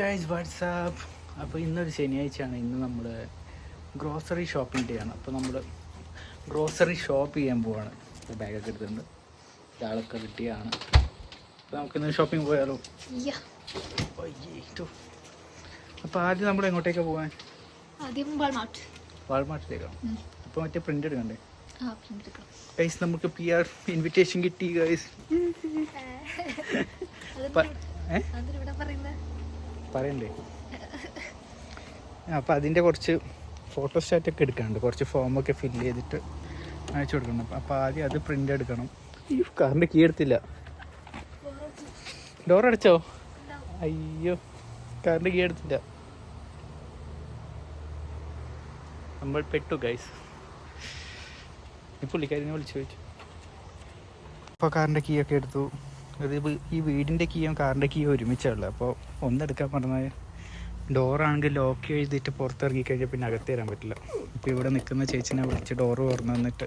Guys WhatsApp അപ്പോൾ ഇന്നൊരു ശനിയാഴ്ചയാണ്. ഇന്ന് നമ്മൾ ഗ്രോസറി ഷോപ്പിംഗ് ഡേ ആണ്. അപ്പോൾ നമ്മൾ ഗ്രോസറി ഷോപ്പ് ചെയ്യാൻ പോവാണ്. ബാഗൊക്കെ എടുത്തിട്ടുണ്ട്. ഇയാളൊക്കെ കിട്ടിയാണ് അപ്പോൾ നമുക്കിന്ന് ഷോപ്പിംഗ് പോയാലോ? അപ്പോൾ ആദ്യം നമ്മൾ എങ്ങോട്ടേക്കാണ് പോകാൻ വാൾമാർട്ടിലേക്കാണ് അപ്പോൾ മറ്റേ പ്രിന്റ് എടുക്കണ്ടേ. ഗൈസ് നമുക്ക് പി ആർ ഇൻവിറ്റേഷൻ കിട്ടി ഗൈസ് അതെന്താ ഏ അതെന്താ ഇവിടെ പറയുന്നത് പറയണ്ടേ? അപ്പോൾ അതിന്റെ കുറച്ച് ഫോട്ടോ സ്റ്റാറ്റൊക്കെ എടുക്കാനുണ്ട്. കുറച്ച് ഫോമൊക്കെ ഫില്ല് ചെയ്തിട്ട് അയച്ചു കൊടുക്കണം. അപ്പോൾ ആദ്യം അത് പ്രിന്റ് എടുക്കണം. ഈ കാറിന്റെ കീ എടുത്തില്ല. ഡോർ അടച്ചോ? അയ്യോ കാറിന്റെ കീ എടുത്തില്ല. നമ്മൾ പെട്ടു ഗൈസ് ഈ പുള്ളിക്കാരിനെ വിളിച്ചു ചോദിച്ചു. അപ്പോൾ കാറിന്റെ കീ ഒക്കെ എടുത്തു. ഇത് ഈ വീടിന്റെ കീയും കാറിന്റെ കീയും ഒരുമിച്ചുള്ളത് അപ്പോൾ ഒന്നെടുക്കാൻ പറഞ്ഞാൽ ഡോറാണെങ്കിൽ ലോക്ക് എഴുതിയിട്ട് പുറത്തിറങ്ങി കഴിഞ്ഞാൽ പിന്നെ അകത്ത് തരാൻ പറ്റില്ല. ഇപ്പോൾ ഇവിടെ നിൽക്കുന്ന ചേച്ചിനെ വിളിച്ച് ഡോറ് തുറന്നു വന്നിട്ട്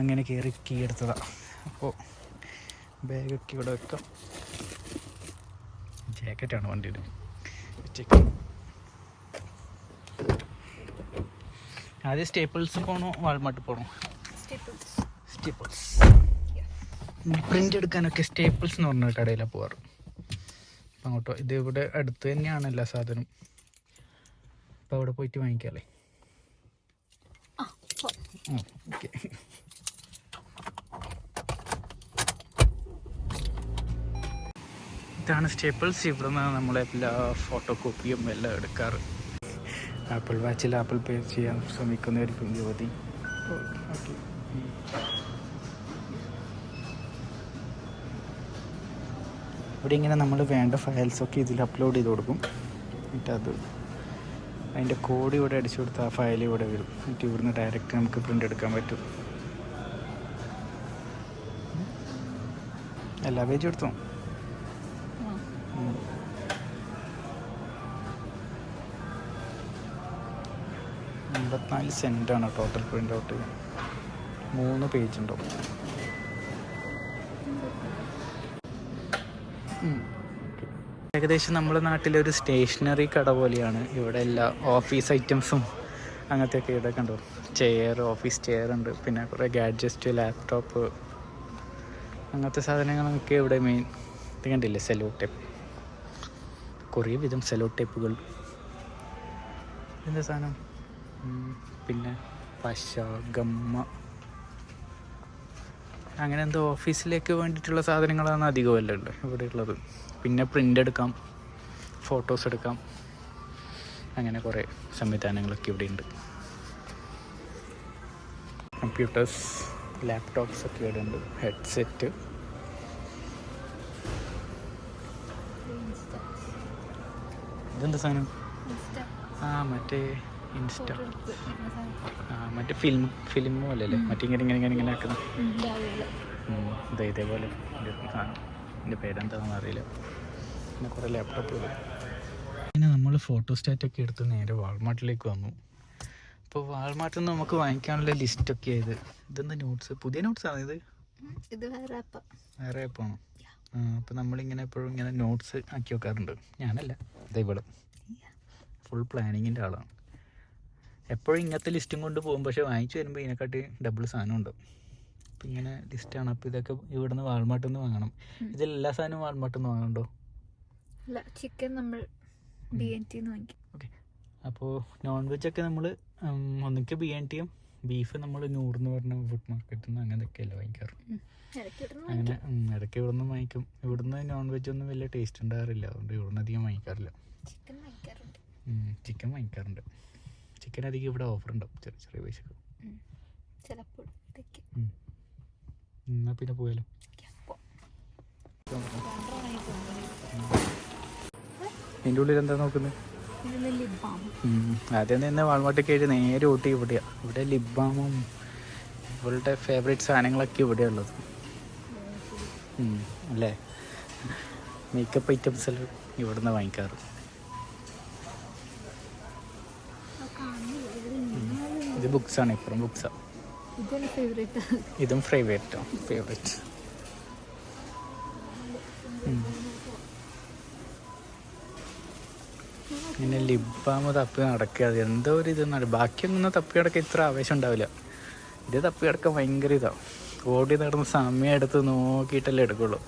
അങ്ങനെ കയറി കീ എടുത്തതാണ് അപ്പോൾ ബാഗൊക്കെ ഇവിടെ വെക്കാം. ജാക്കറ്റാണ് വണ്ടിയിൽ ഉച്ചയ്ക്ക് ആദ്യം സ്റ്റേപ്പിൾസ് പോകണോ വാൾമാർട്ട് പോകണോ സ്റ്റേപ്പിൾസ്. സ്റ്റേപ്പിൾസ്. പ്രിന്റ് എടുക്കാനൊക്കെ സ്റ്റേപ്പിൾസ് എന്ന് പറഞ്ഞ കടയിലാണ് പോവാറ്. അപ്പം അങ്ങോട്ടോ ഇത് ഇവിടെ അടുത്ത് തന്നെയാണ് എല്ലാ സാധനവും. അപ്പം അവിടെ പോയിട്ട് വാങ്ങിക്കാമല്ലേ പോ. ഓക്കെ. ഇതാണ് സ്റ്റേപ്പിൾസ് ഇവിടെ നിന്ന് നമ്മളെല്ലാ ഫോട്ടോ കോപ്പിയും എല്ലാം എടുക്കാറ്. ആപ്പിൾ വാച്ചിൽ ആപ്പിൾ പേ ചെയ്യാൻ ശ്രമിക്കുന്നവരിക്കും യുവതി ഓക്കെ. ഇവിടെ ഇങ്ങനെ നമ്മൾ വേണ്ട ഫയൽസൊക്കെ ഇതിൽ അപ്ലോഡ് ചെയ്ത് കൊടുക്കും. എന്നിട്ട് അത് അതിന്റെ കോഡ് ഇവിടെ അടിച്ചു കൊടുത്താൽ ആ ഫയൽ ഇവിടെ വരും. എന്നിട്ട് ഇവിടുന്ന് ഡയറക്റ്റ് നമുക്ക് പ്രിന്റ് എടുക്കാൻ പറ്റും. എല്ലാ പേജും എടുത്തോ? എൺപത്തിനാല് സെന്റാണ് ടോട്ടൽ പ്രിന്റ് ഔട്ട് മൂന്ന് പേജ് ഉണ്ടാവും ഏകദേശം നമ്മുടെ നാട്ടിലെ ഒരു സ്റ്റേഷനറി കട പോലെയാണ്. ഇവിടെ എല്ലാ ഓഫീസ് ഐറ്റംസും അങ്ങനത്തെയൊക്കെ ഇവിടെ കണ്ടു. ചെയർ ഓഫീസ് ചെയർ ഉണ്ട്. പിന്നെ കുറേ ഗാഡ്ജസ്റ്റ് ലാപ്ടോപ്പ് അങ്ങനത്തെ സാധനങ്ങളൊക്കെ ഇവിടെ മെയിൻ ഇത് കണ്ടില്ലേ? സെലോ ടേപ്പ് കുറേ വിധം സെലോ ടേപ്പുകൾ എന്താ സാധനം? പിന്നെ പശ ഗമ്മ. അങ്ങനെ എന്തോ ഓഫീസിലേക്ക് വേണ്ടിയിട്ടുള്ള സാധനങ്ങളാണ് അധികമല്ല ഉള്ളത് ഇവിടെ ഉള്ളത് പിന്നെ പ്രിന്റ് എടുക്കാം ഫോട്ടോസ് എടുക്കാം. അങ്ങനെ കുറേ സംവിധാനങ്ങളൊക്കെ ഇവിടെ ഉണ്ട് കമ്പ്യൂട്ടേഴ്സ് ലാപ്ടോപ്സ് ഒക്കെ ഇവിടെ ഉണ്ട് ഹെഡ്സെറ്റ്. ഇതെന്താ സാധനം. ആ മറ്റേ ഇൻസ്റ്റ. മറ്റേ ഫിലിം ഫിലിം പോലെ അല്ലേ മറ്റേ ഇങ്ങനെ ഇങ്ങനെ ഇങ്ങനെ ഇങ്ങനെ ആക്കുന്ന. ഇതേ ഇതേപോലെ സാധനം എന്റെ പേരെന്താണെന്ന് അറിയില്ല. പിന്നെ കുറേ ലാപ്ടോപ്പ് പിന്നെ നമ്മൾ ഫോട്ടോ സ്റ്റാറ്റൊക്കെ എടുത്ത് നേരെ വാൾമാർട്ടിലേക്ക് വന്നു. അപ്പോൾ വാൾമാർട്ടിൽ നിന്ന് നമുക്ക് വാങ്ങിക്കാനുള്ള ലിസ്റ്റ് ഒക്കെ ആയത് ഇതെന്താ നോട്ട്സ് പുതിയ നോട്ട്സ് ആണ് ഇത്? ഇത് വേറെ ആപ്പാണ് വേറെ ആപ്പാണോ അപ്പോൾ നമ്മളിങ്ങനെ എപ്പോഴും ഇങ്ങനെ നോട്ട്സ് ആക്കി വെക്കാറുണ്ട്. ഞാനല്ല. ഇതേ ഇവിടെ ഫുൾ പ്ലാനിങ്ങിന്റെ ആളാണ്. എപ്പോഴും ഇങ്ങനത്തെ ലിസ്റ്റും കൊണ്ട് പോകും. പക്ഷേ വാങ്ങിച്ചു വരുമ്പോൾ ഇതിനെക്കാട്ടി ഡബിൾ സാധനം ഉണ്ട് അപ്പം ഇങ്ങനെ ലിസ്റ്റാണ് അപ്പോൾ ഇതൊക്കെ ഇവിടെ നിന്ന് വാൾമാർട്ടിൽ നിന്ന് വാങ്ങണം ഇതിൽ എല്ലാ സാധനവും വാൾമാർട്ടിൽ നിന്ന് വാങ്ങണ്ടോ ചിക്കൻ നമ്മൾ ബി എൻ ടി ഓക്കെ അപ്പോൾ നോൺ വെജ് ഒക്കെ നമ്മൾ ഒന്നിക്ക് ബി എൻ ടിയും ബീഫ് നമ്മൾ നൂറെന്ന് പറഞ്ഞ ഫുഡ് മാർക്കറ്റിൽ നിന്ന് അങ്ങനെയൊക്കെയല്ലേ വാങ്ങിക്കാറ്? അങ്ങനെ ഇടയ്ക്ക് ഇവിടെ നിന്ന് വാങ്ങിക്കും. ഇവിടുന്ന് നോൺ വെജ് ഒന്നും വലിയ ടേസ്റ്റ് ഉണ്ടാകാറില്ല. അതുകൊണ്ട് ഇവിടുന്ന് അധികം വാങ്ങിക്കാറില്ല. ചിക്കൻ വാങ്ങിക്കാറുണ്ട്. ചിക്കൻ അധികം ഇവിടെ ഓഫർ ഉണ്ടാവും ചെറിയ ചെറിയ പൈസക്ക്. എന്നാ ചിലപ്പോൾ പിന്നെ പോയാലോ. അതിന്റെ ഉള്ളിൽ എന്താ നോക്കുന്നത് ആദ്യം തന്നെ വാൾമാർട്ടിൽ കഴിഞ്ഞ് നേരെ ഊട്ടി ഇവിടെയാ ഇവിടെ ലിബാമും ഇവളുടെ ഫേവറേറ്റ് സാധനങ്ങളൊക്കെ ഇവിടെ ഉള്ളത് അല്ലേ? മേക്കപ്പ് ഐറ്റംസ് എല്ലാം ഇവിടുന്ന് വാങ്ങിക്കാറ് ആ കാണുന്നില്ല. ഇതിൽ ഇങ്ങനെ ഇത് ആണ് ഇപ്പുറം ബുക്സ്. ഇതും ഫേവറേറ്റ് ഫേവറേറ്റ് ഇങ്ങനെ ലിബാമ തപ്പി നടക്കുക അത് എന്തോ ഒരു ഇത് നട ബാക്കിയൊന്നും തപ്പി കിടക്കാൻ ഇത്ര ആവേശം ഉണ്ടാവില്ല. ഇത് തപ്പി കിടക്കാൻ ഭയങ്കര ഇതാവും ഓടി നടന്ന് സമയം എടുത്ത് നോക്കിയിട്ടല്ലേ എടുക്കുള്ളൂ.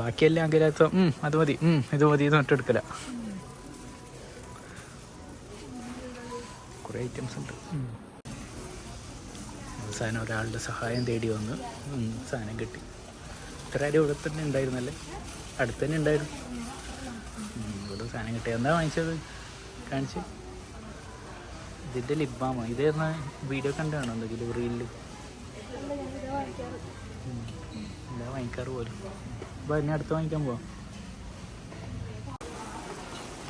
ബാക്കിയെല്ലാം അങ്കിലത്ത് അത് മതി ഉം, ഇത് മതി എന്ന് പറഞ്ഞിട്ട് എടുക്കല. കുറേ ഐറ്റംസ് ഉണ്ട്. സാധനം ഒരാളുടെ സഹായം തേടി വന്ന് സാധനം കിട്ടി. ഇത്ര ആരും ഇവിടെ തന്നെ ഉണ്ടായിരുന്നല്ലേ? അടുത്ത് തന്നെ ഉണ്ടായിരുന്നു ഇവിടെ സാധനം കിട്ടി. എന്താ വാങ്ങിച്ചത്? കാണിച്ച്. ഇതിന്റെ ലിബാമോ? ഇതേന്ന് വീഡിയോ കണ്ടാണോ എന്തെങ്കിലും റീലിൽ എന്താ വാങ്ങിക്കാറ് പോലും? അപ്പോൾ എന്നെ അടുത്ത് വാങ്ങിക്കാൻ പോവാം.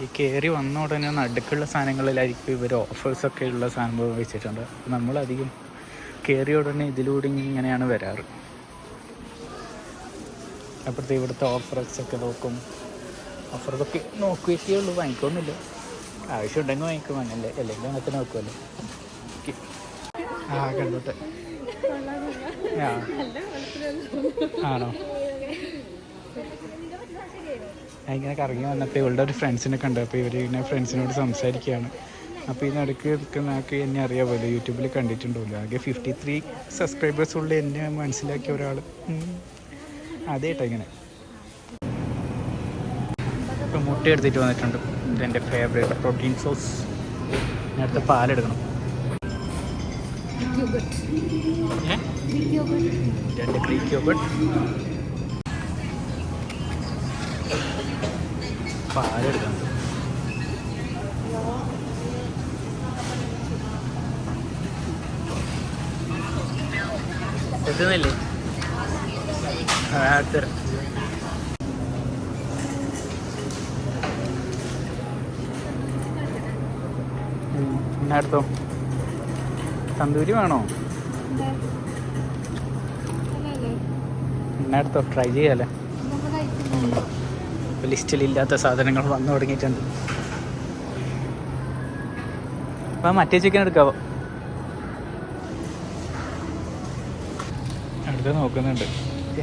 ഈ കയറി വന്ന ഉടനെ നടുക്കുള്ള സാധനങ്ങളിലായിരിക്കും ഇവർ ഓഫേഴ്സൊക്കെ ഉള്ള സാധനം വെച്ചിട്ടുണ്ട്. നമ്മളധികം കയറിയ ഉടനെ ഇതിലൂടെ ഇങ്ങനെയാണ് വരാറ്. അപ്പോഴത്തെ ഇവിടുത്തെ ഓഫേഴ്സ് ഒക്കെ നോക്കും. ഓഫറൊക്കെ നോക്കിയിട്ടേ ഉള്ളൂ വാങ്ങിക്കൊന്നുമില്ല. ആവശ്യമുണ്ടെങ്കിൽ വാങ്ങിക്കും അങ്ങനല്ലേ? അല്ലെങ്കിൽ അങ്ങനത്തെ നോക്കുമല്ലോ. ആ കണ്ടോട്ടെ. ആ. ആണോ? ഞാൻ ഇങ്ങനെ കറങ്ങി വന്നപ്പോൾ ഇവളുടെ ഒരു ഫ്രണ്ട്സിനെ കണ്ടു. അപ്പോൾ ഇവർ ഇങ്ങനെ ഫ്രണ്ട്സിനോട് സംസാരിക്കുകയാണ്. അപ്പോൾ ഈ നടുക്ക് നിൽക്കുന്ന ആൾക്ക് എന്നെ അറിയാമല്ലോ യൂട്യൂബിൽ കണ്ടിട്ടുണ്ടല്ലോ ആകെ ഫിഫ്റ്റി ത്രീ സബ്സ്ക്രൈബേഴ്സ് ഉള്ള എന്നെ മനസ്സിലാക്കിയ ഒരാൾ. അതേട്ടാ ഇങ്ങനെ. ഇപ്പോൾ മുട്ട എടുത്തിട്ട് വന്നിട്ടുണ്ട്. ഇതെന്റെ ഫേവറേറ്റ് പ്രോട്ടീൻ സോസ് നേരത്തെ അടുത്ത പാലെടുക്കണം രണ്ട് ഗ്രീക്ക് യോഗട്ട് പാലെടുക്കണം എത്തുന്നില്ലേ? ആ തരാം ഉം, എന്നാ എടുത്തോ തന്തൂരി വേണോ? എന്നാ എടുത്തോ ട്രൈ ചെയ്യാല്ലേ ഇപ്പൊ ലിസ്റ്റിലില്ലാത്ത സാധനങ്ങൾ വന്നു തുടങ്ങിയിട്ടുണ്ട്. അപ്പം മറ്റേ ചിക്കൻ എടുക്കാവോ? അടുത്ത് നോക്കുന്നുണ്ട്.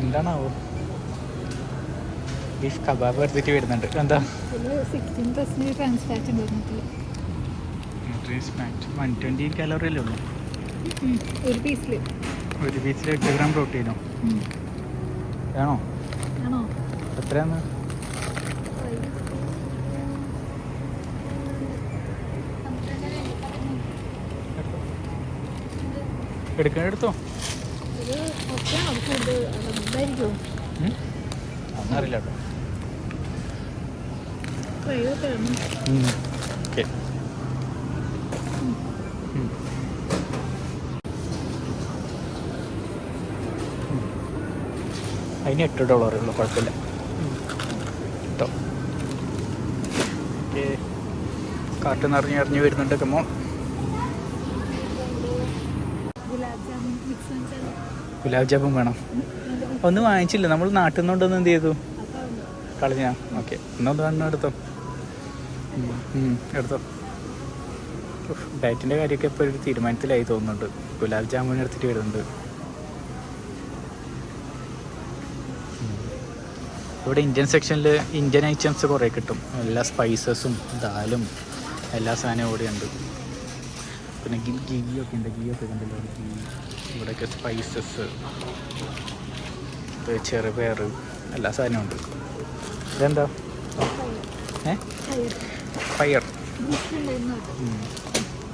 എന്താണാവോ? ബീഫ് കബാബ് എടുത്തിട്ട് വരുന്നുണ്ട്. എന്താ? വൺ ട്വന്റി ഉള്ളൂ? ഒരു പീസിൽ ഒരു പീസിൽ എട്ട് ഗ്രാം പ്രോട്ടീനോ ആണോ? ആണോ? എടുക്കാൻ എടുത്തോ? അതൊന്നറിയില്ല കേട്ടോ. അതിന് എട്ട് ഡോളറേ ഉള്ളൂ കുഴപ്പമില്ല. കേട്ടോ. കാറ്റ് നിറഞ്ഞ് ഇറങ്ങി വരുന്നുണ്ട് കമോൺ ഗുലാബ് ജാമുൻ മിക്സ് വെച്ചാൽ ഗുലാബ് ജാമുൻ വേണം. ഒന്നും വാങ്ങിച്ചില്ല. നമ്മൾ നാട്ടിൽ നിന്നുകൊണ്ടൊന്നും എന്ത് ചെയ്തു? കളഞ്ഞാ. ഓക്കെ. ഒന്നൊന്ന് വേണം എടുത്തോ. എടുത്തോ. ഡയറ്റിന്റെ കാര്യമൊക്കെ ഇപ്പോൾ ഒരു തീരുമാനത്തിലായി തോന്നുന്നുണ്ട്. ഗുലാബ് ജാമുൻ എടുത്തിട്ട് വരുന്നുണ്ട്. ഇവിടെ ഇന്ത്യൻ സെക്ഷനിൽ ഇന്ത്യൻ ഐറ്റംസ് കുറേ കിട്ടും. എല്ലാ സ്പൈസസും ദാലും എല്ലാ സാധനവും ഇവിടെ ഉണ്ട് പിന്നെ ഗി ഒക്കെ ഉണ്ട്. ഗിയൊക്കെ കണ്ടല്ലോ? ഗീ. ഇവിടെയൊക്കെ സ്പൈസസ് ചെറുപയർ എല്ലാ സാധനവും ഉണ്ട്. ഇതെന്താ? ഏ? ഫയർ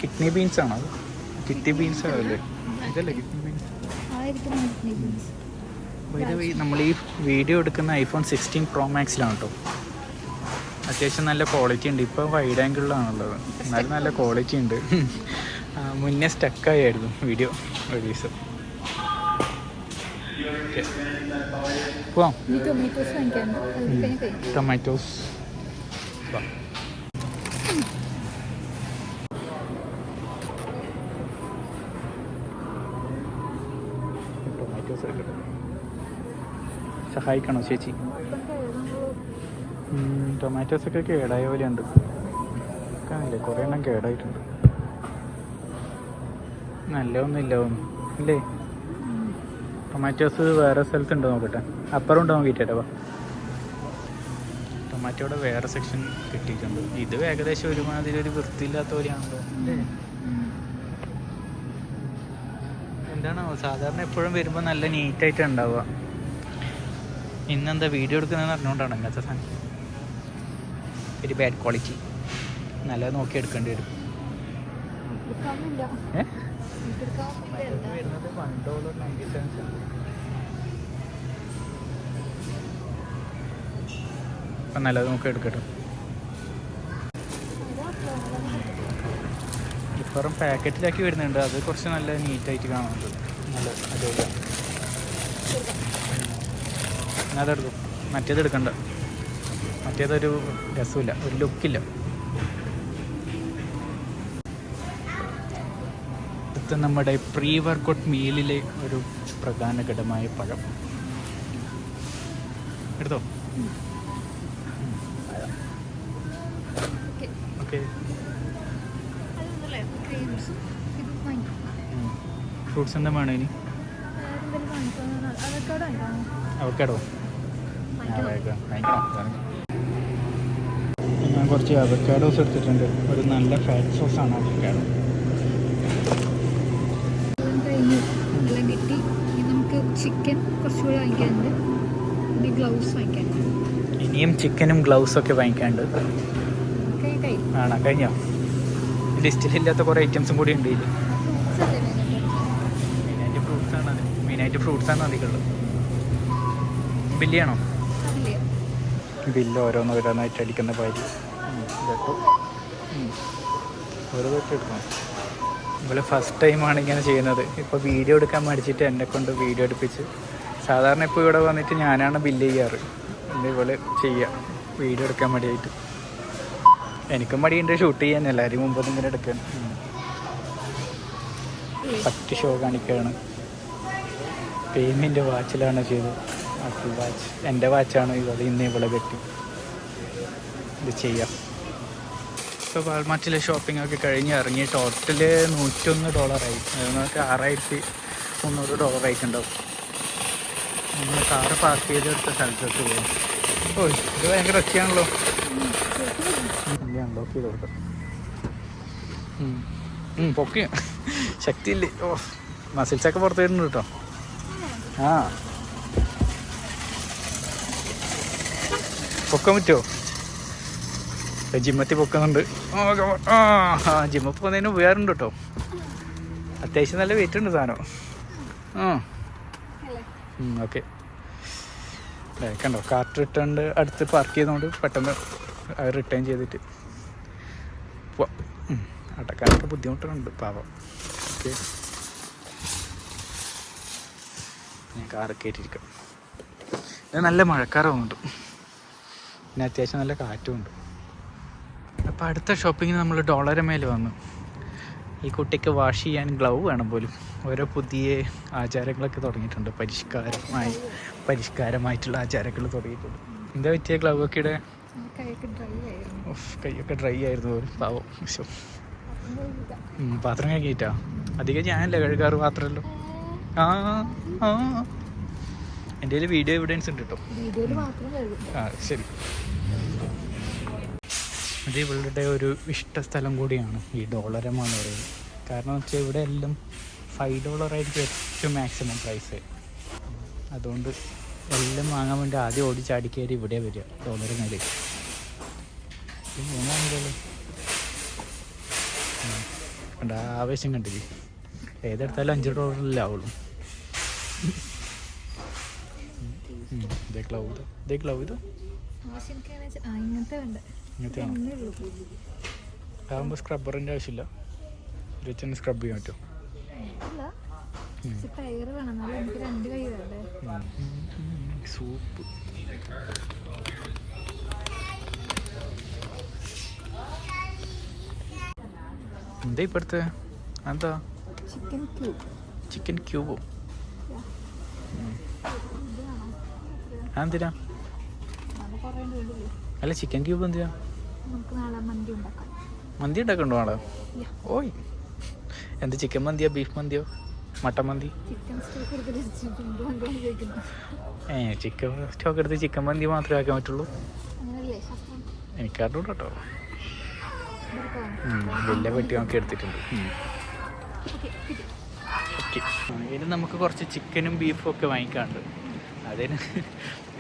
കിഡ്നി ബീൻസ് ആണോ? കിഡ്നി ബീൻസ് ആണല്ലേ? ഇതല്ലേ കിഡ്നി ബീൻസ്? നമ്മൾ ഈ വീഡിയോ എടുക്കുന്ന ഐഫോൺ സിക്സ്റ്റീൻ പ്രോ മാക്സിലാണ് കേട്ടോ അത്യാവശ്യം നല്ല ക്വാളിറ്റി ഉണ്ട്. ഇപ്പോൾ വൈഡ് ആംഗിളിലാണുള്ളത് എന്നാലും നല്ല ക്വാളിറ്റി ഉണ്ട്. മുന്നേ സ്റ്റക്കായിരുന്നു വീഡിയോ Okay. പോവാം ടൊമാറ്റോസ് ടൊമാറ്റോസ് എടുക്കട്ടെ സഹായിക്കണോ ചേച്ചി. ടൊമാറ്റോസൊക്കെ കേടായ പോലെയുണ്ട്. കാണില്ലേ കുറേ എണ്ണം കേടായിട്ടുണ്ട്. നല്ല ഒന്നുമില്ല ഒന്നും ഇല്ലേ? ടൊമാറ്റോസ് വേറെ സ്ഥലത്തുണ്ടോ നോക്കട്ടെ. അപ്പുറം ഉണ്ടോ നോക്കിയിട്ടേ ടൊമാറ്റോടെ വേറെ സെക്ഷൻ കിട്ടിയിട്ടുണ്ട്. ഇത് ഏകദേശം ഒരുമാതിരി ഒരു വൃത്തിയില്ലാത്ത പോലെയാണല്ലോ അല്ലേ എന്താണോ? സാധാരണ എപ്പോഴും വരുമ്പോൾ നല്ല നീറ്റായിട്ട് ഉണ്ടാവുക. ഇന്നെന്താ വീഡിയോ എടുക്കുന്നതെന്ന് അറിഞ്ഞുകൊണ്ടാണ് അങ്ങനത്തെ സാധനം. ഒരു ബാഡ് ക്വാളിറ്റി നല്ലത് നോക്കി എടുക്കേണ്ടി വരും ഏഹ് വരുന്നത് വൺ നല്ലത് നമുക്ക് എടുക്കട്ടെ. ഇപ്പുറം പാക്കറ്റിലാക്കി വരുന്നുണ്ട്. അത് കുറച്ച് നല്ല നീറ്റായിട്ട് കാണുന്നുണ്ട്. നല്ല അടിപൊളിയാണ് എന്നാ അതെടുക്കും മറ്റേത് എടുക്കണ്ട. മറ്റേതൊരു രസമില്ല. ഒരു ലുക്കില്ല ഇത് നമ്മുടെ പ്രീ വർക്കൗട്ട് മീലിലെ ഒരു പ്രധാന ഘടമായ പഴം. എടുത്തോ? ഫ്രൂട്ട്സ് എന്താ വേണം ഇനി? അവക്കാടോ? ഞാൻ കുറച്ച് അവക്കാഡോസ് എടുത്തിട്ടുണ്ട്. ഒരു നല്ല ഫാറ്റ് സോസ് ആണ് അവക്കാഡോ ചിക്കൻ കുറച്ചുകൂടി വാങ്ങിക്കാനുണ്ട്. ഇനി ഗ്ലൗസ് വാങ്ങിക്കാനുണ്ട്. ഇനിയും ചിക്കനും ഗ്ലൗസ് ഒക്കെ കഴിഞ്ഞു. ആണോ? കഴിഞ്ഞോ? ലിസ്റ്റിലില്ലാത്ത കുറേ ഐറ്റംസും കൂടി ഉണ്ട് ഇതിൽ മെയിനായിട്ട് ഫ്രൂട്ട്സ് ആണ് മെയിനായിട്ട് ഫ്രൂട്ട്സ് ആണ് അധികമുള്ളത് ബില്ല് ചെയ്യണോ ബില്ല് ഓരോന്ന് ഓരോന്നായിട്ട് അടിക്കുന്ന പാരി ഓരോ തൊട്ട് എടുക്കണം. ഇവൾ ഫസ്റ്റ് ടൈമാണ് ഇങ്ങനെ ചെയ്യുന്നത്. ഇപ്പോൾ വീഡിയോ എടുക്കാൻ മടിച്ചിട്ട് എന്നെ കൊണ്ട് വീഡിയോ എടുപ്പിച്ച്. സാധാരണ ഇപ്പോൾ ഇവിടെ വന്നിട്ട് ഞാനാണ് ബില്ല് ചെയ്യാറ്. എന്റെ ഇവൾ ചെയ്യുക വീഡിയോ എടുക്കാൻ മടിയായിട്ട്. എനിക്കും മടിയുണ്ട്. ഷൂട്ട് ചെയ്യാൻ. എല്ലാവരും മുമ്പ് ഇങ്ങനെ എടുക്കാൻ. ഫസ്റ്റ് ഷോ കാണിക്കുകയാണ് പേയ്മെന്റ് വാച്ചിലാണ് ചെയ്തത്. ആപ്പിൾ വാച്ച് എന്റെ വാച്ചാണ് ഇവിടെ ഇന്ന് ഇവളെ കെട്ടി ഇത് ചെയ്യാം. ഇപ്പോൾ വാൾമാർട്ടിലെ ഷോപ്പിംഗ് ഒക്കെ കഴിഞ്ഞ് ഇറങ്ങി ടോട്ടൽ നൂറ്റൊന്ന് ഡോളറായി നമുക്ക് ആറായിരത്തി മുന്നൂറ് ഡോളറായിട്ടുണ്ടാവും നമ്മൾ കാറ് പാർക്ക് ചെയ്തെടുത്ത സ്ഥലത്തേക്ക് പോകും ഓ ഇത് ഭയങ്കര ഒക്കെയാണല്ലോ. അൺലോക്ക് ചെയ്ത് കൊടുക്കാം. പൊക്കി. ശക്തിയില്ലേ. ഓ മസിൽസൊക്കെ പുറത്ത് വരുന്നുണ്ട് കേട്ടോ. ആ. പൊക്കാൻ പറ്റുമോ ജിമ്മത്തി പൊക്കുന്നുണ്ട്. ആ, ജിമ്മ പോകുന്നതിന് ഉപകാരമുണ്ട് കേട്ടോ അത്യാവശ്യം നല്ല വെയിറ്റ് ഉണ്ട് സാധനം. ആ. ഓക്കെ കണ്ടോ കാർട്ട് റിട്ടേൺ അടുത്ത് പാർക്ക് ചെയ്തുകൊണ്ട് പെട്ടെന്ന് റിട്ടേൺ ചെയ്തിട്ട് പോവാം. അടക്കാനൊക്കെ ബുദ്ധിമുട്ടുണ്ട് പാവം. ഓക്കെ ഞാൻ കാറ് കയറ്റിയിരിക്കാം നല്ല മഴക്കാറുണ്ട് പിന്നെ അത്യാവശ്യം നല്ല കാറ്റും ഉണ്ട്. അപ്പോൾ അടുത്ത ഷോപ്പിങ്ങിന് നമ്മൾ ഡോളറമേൽ മേലെ വന്നു. ഈ കുട്ടിക്ക് വാഷ് ചെയ്യാൻ ഗ്ലൗ വേണം പോലും. ഓരോ പുതിയ ആചാരങ്ങളൊക്കെ തുടങ്ങിയിട്ടുണ്ട്. പരിഷ്കാരമായി പരിഷ്കാരമായിട്ടുള്ള ആചാരങ്ങൾ തുടങ്ങിയിട്ടുണ്ട്. എന്താ പറ്റിയ ഗ്ലൗ ഒക്കെ ഇടെ കൈയൊക്കെ ഡ്രൈ ആയിരുന്നു. പോലും. പാവം. പാത്രം കഴുകിയിട്ടാ അധികം ഞാനല്ലേ കഴുകാറ് പാത്രമല്ലോ ആ ആ എന്റെ കയ്യിൽ വീഡിയോ എവിഡൻസ് ഉണ്ട് കേട്ടോ ആ ശരി. ഇത് ഇവളുടെ ഒരു ഇഷ്ട സ്ഥലം കൂടിയാണ് ഈ ഡോളറമാണ് പറയുന്നത്. കാരണം വെച്ചാൽ ഇവിടെ എല്ലാം ഫൈവ് ഡോളറായിരിക്കും ഏറ്റവും മാക്സിമം പ്രൈസ് അതുകൊണ്ട് എല്ലാം വാങ്ങാൻ വേണ്ടി ആദ്യം ഓടി ചാടി ഇവിടെ വരിക ഡോളർ ഇത് മൂന്നാമതല്ലോ കണ്ട ആവേശം കണ്ടില്ലേ? ഏതെടുത്താലും അഞ്ച് ഡോളറിലാവുള്ളൂ ഇതേ ക്ലൗ ഇത് ഇതേ ക്ലൗ ഇത് ഇങ്ങനത്തെ വേണ്ട ഇങ്ങനത്തെയാണോ. അതാകുമ്പോൾ സ്ക്രബ്ബറിന്റെ ആവശ്യമില്ല. ഒരു വെച്ച് സ്ക്രബ് ചെയ്യാൻ പറ്റും. സൂപ്പ്. എന്താ ഇപ്പോഴത്തെ എന്താ ചിക്കൻ ക്യൂബ് ചിക്കൻ ക്യൂബോ എന്തിനാ അല്ല ചിക്കൻ ക്യൂബ് എന്തിനാ മന്തി ഉണ്ടാക്കാം. മന്തി ഉണ്ടാക്കണ്ടോ ആളെ ഓയ്. എന്ത് ചിക്കൻ മന്തിയോ ബീഫ് മന്തിയോ? മട്ടൻ മന്തി? ഏ ചിക്കൻ സ്റ്റോക്ക് എടുത്ത് ചിക്കൻ മന്തി മാത്രമേ ആക്കാൻ പറ്റുള്ളൂ. എനിക്കറിഞ്ഞൂടെ കേട്ടോ വലിയ പെട്ടി നമുക്ക് എടുത്തിട്ടുണ്ട്. ഓക്കെ ഇനി നമുക്ക് കുറച്ച് ചിക്കനും ബീഫും ഒക്കെ വാങ്ങിക്കാണ്ട് അതിന്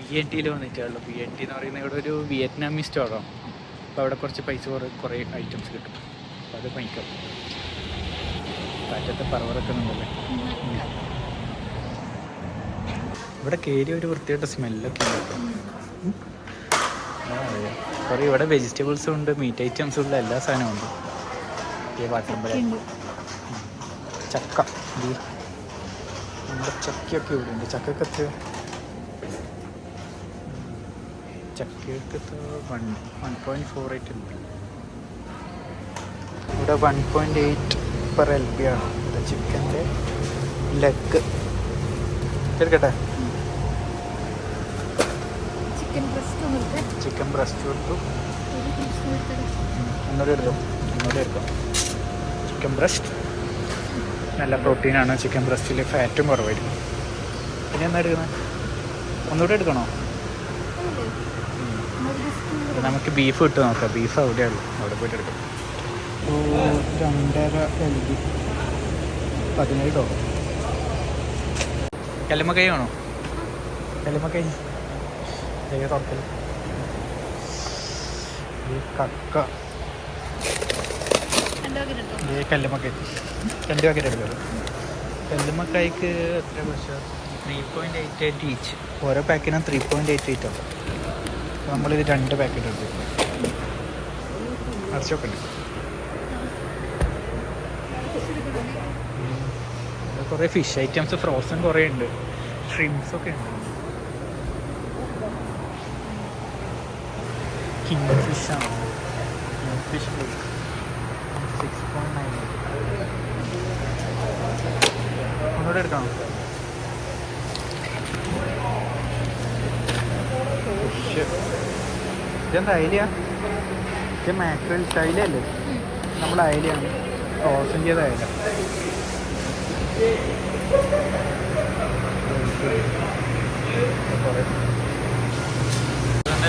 ബി എൻ ടിയിൽ വന്നിട്ടുള്ളൂ. ബി എൻ ടി എന്ന് പറയുന്ന ഇവിടെ ഒരു വിയറ്റ്നാമി സ്റ്റോറാണ് അപ്പോൾ അവിടെ കുറച്ച് പൈസ കുറേ കുറേ ഐറ്റംസ് കിട്ടും. അപ്പോൾ അത് ഭയങ്കര കാറ്റത്തെ പറവറൊക്കെ ഉണ്ടല്ലേ? ഇവിടെ കയറി ഒരു വൃത്തിയായിട്ട് സ്മെല്ലൊക്കെ ഉണ്ട്. കുറേ ഇവിടെ വെജിറ്റബിൾസും ഉണ്ട് മീറ്റ് ഐറ്റംസും ഉണ്ട് എല്ലാ സാധനവും ഉണ്ട്. ഈ ചക്ക. നമ്മുടെ ചക്കയൊക്കെ ഇവിടെ ഉണ്ട്. ചക്കക്കത്ത് ചക്കയൊക്കെ one one point four eight ഉണ്ട്. ഇവിടെ one point eight per L P ആണ്. ഇവിടെ ചിക്കന്റെ ലെഗ് എടുക്കട്ടെ ചിക്കൻ ബ്രസ്റ്റ് കൊടുത്തു ഒന്നുകൂടി എടുക്കും ഒന്നുകൂടി എടുക്കാം ചിക്കൻ ബ്രസ്റ്റ് നല്ല പ്രോട്ടീനാണ് ചിക്കൻ ബ്രസ്റ്റിൽ ഫാറ്റും കുറവായിരിക്കും. പിന്നെ എന്നാ എടുക്കുന്നത്? ഒന്നുകൂടെ എടുക്കണോ അതല്ലേ ഒരു സ്പൂൺ അപ്പൊ നമുക്ക് ബീഫ് ഇട്ട് നോക്കാം. ബീഫ് അവിടെ ഉള്ളു. അവിടെ പോയിട്ട് എടുക്കാം. രണ്ടര എൽ ബി പതിനേഴ് ഡോളർ കല്ലുമ്മക്കൈ വേണോ? കല്ലുമ്മക്കൈ തുറക്കൽ കക്ക. കല്ലുമ്മക്കൈ രണ്ട് പാക്കറ്റ് എടുക്കാം. കല്ലുമ്മക്കായ്ക്ക് എത്ര പൈസ three point eight eight each ഓരോ പാക്കിനും ത്രീ പോയിന്റ് എയ്റ്റ് എയ്റ്റ് ഉണ്ട്. നമ്മളിത് രണ്ട് പാക്കറ്റ് എടുത്തു അരച്ചൊക്കെ ഉണ്ട് കുറേ ഫിഷ് ഐറ്റംസ് ഫ്രോസൺ കുറേ ഉണ്ട്. ഷ്രിംസ് ഒക്കെ ഉണ്ട്. കിങ് ഫിഷ് ആണ് ഫിഷ് സിക്സ് പോയിന്റ് നയൻ ഒന്നുകൂടെ എടുക്കണം. ഫിഷ് ഇതെന്താ അയില ഇത് മാക്രൽ അയിലല്ലേ നമ്മുടെ അയിലയാണ് ചെയ്ത അയില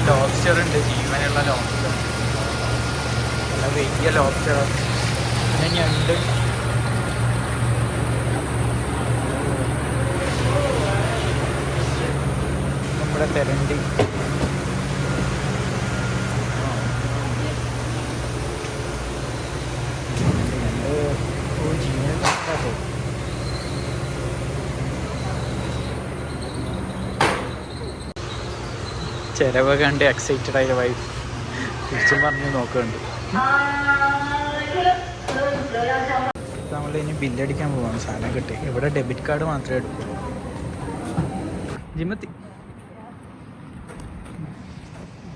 ലോബ്സ്റ്റർ ഉണ്ട്. ജീവനുള്ള ലോബ്സ്റ്റർ നല്ല വലിയ ലോബ്സ്റ്റർ പിന്നെ ഞണ്ട് നമ്മുടെ തെരണ്ടി ഓ ജീവനെ കണ്ടാട്ടോ ചിലവ് കണ്ട് എക്സൈറ്റഡ് ആയ വൈഫ് തിരിച്ചും പറഞ്ഞ് നോക്കുന്നുണ്ട്. നമ്മൾ ഇനി ബില്ലടിക്കാൻ പോവാണ്. സാധനം കിട്ടി. ഇവിടെ ഡെബിറ്റ് കാർഡ് മാത്രമേ എടുക്കൂ. ജിമത്തി.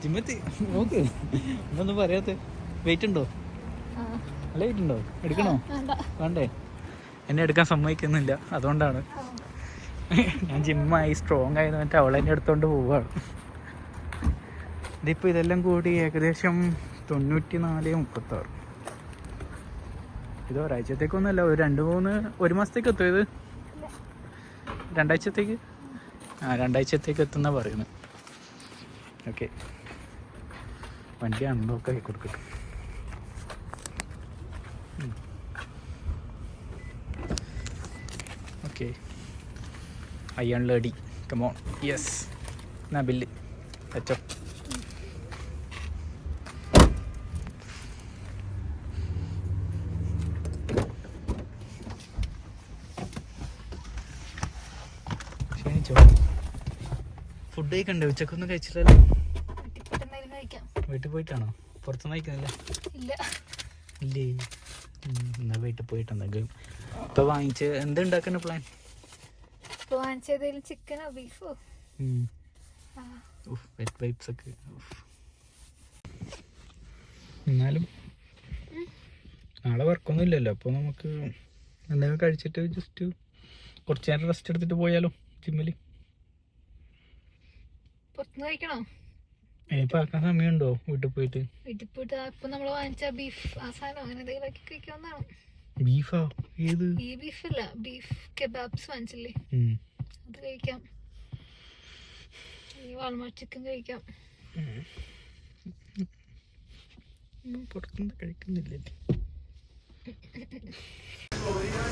ജിമത്തി നോക്ക്. ഒന്നും പറയാത്ത വെയിറ്റ് ഉണ്ടോ? നല്ല വെയിറ്റ് ഉണ്ടോ? എടുക്കണോ? വേണ്ട. എന്നെ എടുക്കാൻ സമ്മതിക്കുന്നില്ല. അതുകൊണ്ടാണ്. ഞാൻ ജിമ്മായി സ്ട്രോങ് ആയത് എന്നിട്ട് അവളെന്നെ എടുത്തോണ്ട് പോവാണ്. ഇതിപ്പോൾ ഇതെല്ലാം കൂടി ഏകദേശം തൊണ്ണൂറ്റി നാല് മുപ്പത്താറ്. ഇത് ഒരാഴ്ചത്തേക്കൊന്നുമല്ല ഒരു രണ്ട് മൂന്ന് ഒരു മാസത്തേക്ക് എത്തും ഇത്? രണ്ടാഴ്ചത്തേക്ക്? ആ രണ്ടാഴ്ചത്തേക്ക് എത്തുന്ന പറയുന്നത് ഓക്കെ. വണ്ടി അൺലോക്ക് ആയി കൊടുക്കട്ടെ okay. Iron lady come on yes എന്നാ ബില്ല്. വെച്ചോ ഫുഡ് കഴിക്കണ്ടേ ഉച്ചക്കൊന്നും കഴിച്ചില്ലല്ലോ. വീട്ടിൽ പോയിട്ടാണോ? പുറത്തൊന്നും കഴിക്കുന്നില്ല ഇല്ല. എന്നാ വീട്ടിൽ പോയിട്ട് എന്തെങ്കിലും ഇപ്പൊ വാങ്ങിച്ച് എന്താ ഉണ്ടാക്കുന്ന പ്ലാൻ ഇപ്പൊ വാങ്ങിച്ചതേലും ചിക്കനോ ബീഫോ ആ വെറ്റ് വൈപ്സ് ഒക്കെ. എന്നാലും നാളെ വർക്കൊന്നും ഇല്ലല്ലോ. അപ്പോൾ നമുക്ക് എന്തെങ്കിലും കഴിച്ചിട്ട് ജസ്റ്റ് കുറച്ച് നേരം റെസ്റ്റ് എടുത്തിട്ട് പോയാലോ ജിമ്മിൽ പുറത്തുനിന്ന് കഴിക്കണോ? ഇനിയിപ്പോൾ ആക്കാൻ സമയമുണ്ടോ വീട്ടിൽ പോയിട്ട്? വീട്ടിൽ പോയിട്ട് ഇപ്പൊ നമ്മൾ വാങ്ങിച്ച ബീഫ് ആ സാധനം അങ്ങനെ എന്തെങ്കിലും ആക്കി കഴിക്കാവുന്നതാണ്. ബീഫാ? ഏത്? ഈ ബീഫ് അല്ല ബീഫ് കെബാബ്സ് വാങ്ങിച്ചില്ലേ. അത് കഴിക്കാം. ഈ വാൾമാർ ചിക്കൻ കഴിക്കാം. പുറത്തുനിന്ന് കഴിക്കുന്നില്ലേ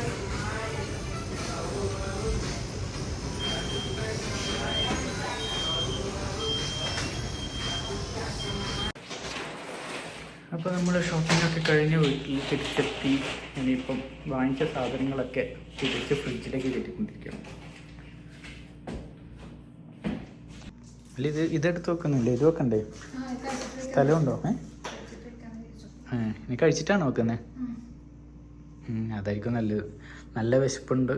അപ്പോൾ നമ്മൾ ഷോപ്പിംഗ് ഒക്കെ കഴിഞ്ഞ് വീട്ടിൽ തിരിച്ചെത്തി. ഇനിയിപ്പം വാങ്ങിച്ച സാധനങ്ങളൊക്കെ തിരിച്ച് ഫ്രിഡ്ജിലേക്ക് കയറ്റിക്കൊണ്ടിരിക്കണം അല്ല ഇത് ഇതെടുത്ത് വെക്കുന്നില്ലേ ഇത് വെക്കണ്ടേ? സ്ഥലമുണ്ടോ? ഏ? ഇനി കഴിച്ചിട്ടാണ് വെക്കുന്നത് അതായിരിക്കും നല്ലത്. നല്ല വിശപ്പുണ്ട്.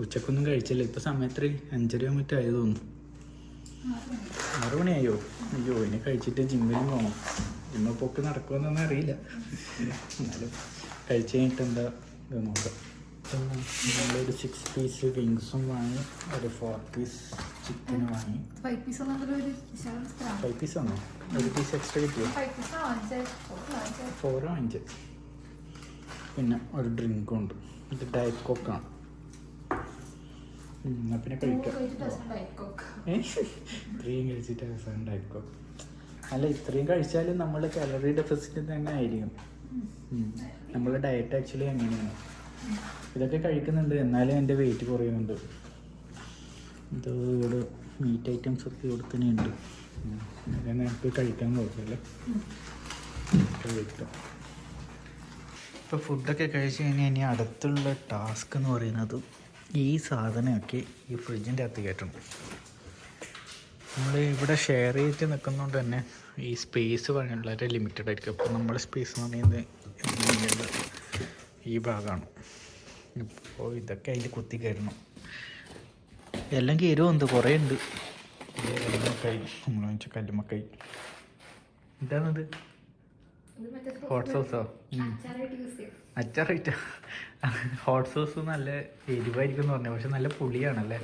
ഉച്ചക്കൊന്നും കഴിച്ചില്ല. ഇപ്പം സമയത്ത് അഞ്ചര മറ്റോ ആയതോന്നു തോന്നുന്നു. അയ്യോ ഇനി കഴിച്ചിട്ട് ജിമ്മിലും പോകണം ജിമ്മ പോക്ക് നടക്കുമെന്നൊന്നും അറിയില്ല. എന്നാലും കഴിച്ച് കഴിഞ്ഞിട്ട് എന്താ ഇത് നോക്കാം. നമ്മളൊരു സിക്സ് പീസ് വിങ്സും വാങ്ങി ഒരു ഫോർ പീസ് ചിക്കനും വാങ്ങി. ഫൈവ് പീസ് ആണോ ഒരു പീസ് എക്സ്ട്രാ കിട്ടിയോ? ഫോറോ അഞ്ച് പിന്നെ ഒരു ഡ്രിങ്കും ഉണ്ട്. ഇത് ഡയറ്റ് കോക്കാണ് പിന്നെ കഴിക്കാം. ഏ? ഇത്രയും കഴിച്ചിട്ട് അവസാനം ഡയറ്റ് കോക്ക് അല്ല ഇത്രയും കഴിച്ചാലും നമ്മൾ കാലറി ഡെഫിസിറ്റ് തന്നെ ആയിരിക്കും. നമ്മളെ ഡയറ്റ് ആക്ച്വലി എങ്ങനെയാണ് ഇതൊക്കെ കഴിക്കുന്നുണ്ട്. എന്നാലും എന്റെ വെയിറ്റ് കുറയുന്നുണ്ട്. ഇത് ഇവിടെ മീറ്റ് ഐറ്റംസ് ഒക്കെ ഇവിടെ തന്നെ ഉണ്ട്. നമുക്ക് കഴിക്കാൻ കുഴപ്പമില്ല കഴിക്കാം ഇപ്പോൾ ഫുഡൊക്കെ കഴിച്ച് കഴിഞ്ഞാൽ ഇനി അടുത്തുള്ള ടാസ്ക് എന്ന് പറയുന്നത് ഈ സാധനമൊക്കെ ഈ ഫ്രിഡ്ജിന്റെ അകത്ത് കയറ്റണം. നമ്മൾ ഇവിടെ ഷെയർ ചെയ്തിട്ട് നിൽക്കുന്നതുകൊണ്ട് തന്നെ ഈ സ്പേസ് വളരെ ലിമിറ്റഡ് ആയിരിക്കും. അപ്പോൾ നമ്മുടെ സ്പേസ് എന്ന് പറയുന്നത് ഈ ഭാഗമാണ് ഇപ്പോൾ ഇതൊക്കെ അതിൽ കുത്തി കയറണം. എല്ലാം കയറും ഉണ്ട് കുറേ ഉണ്ട്. കല്ലുമക്കായി നമ്മൾ വെച്ചാൽ കല്ലുമക്കായി എന്താണത്? ഹോട്ട് സോസോ അച്ചാറായിട്ട് ഹോട്ട് സോസ് നല്ല എരിവായിരിക്കും എന്ന് പറഞ്ഞു പക്ഷെ നല്ല പുളിയാണല്ലേ?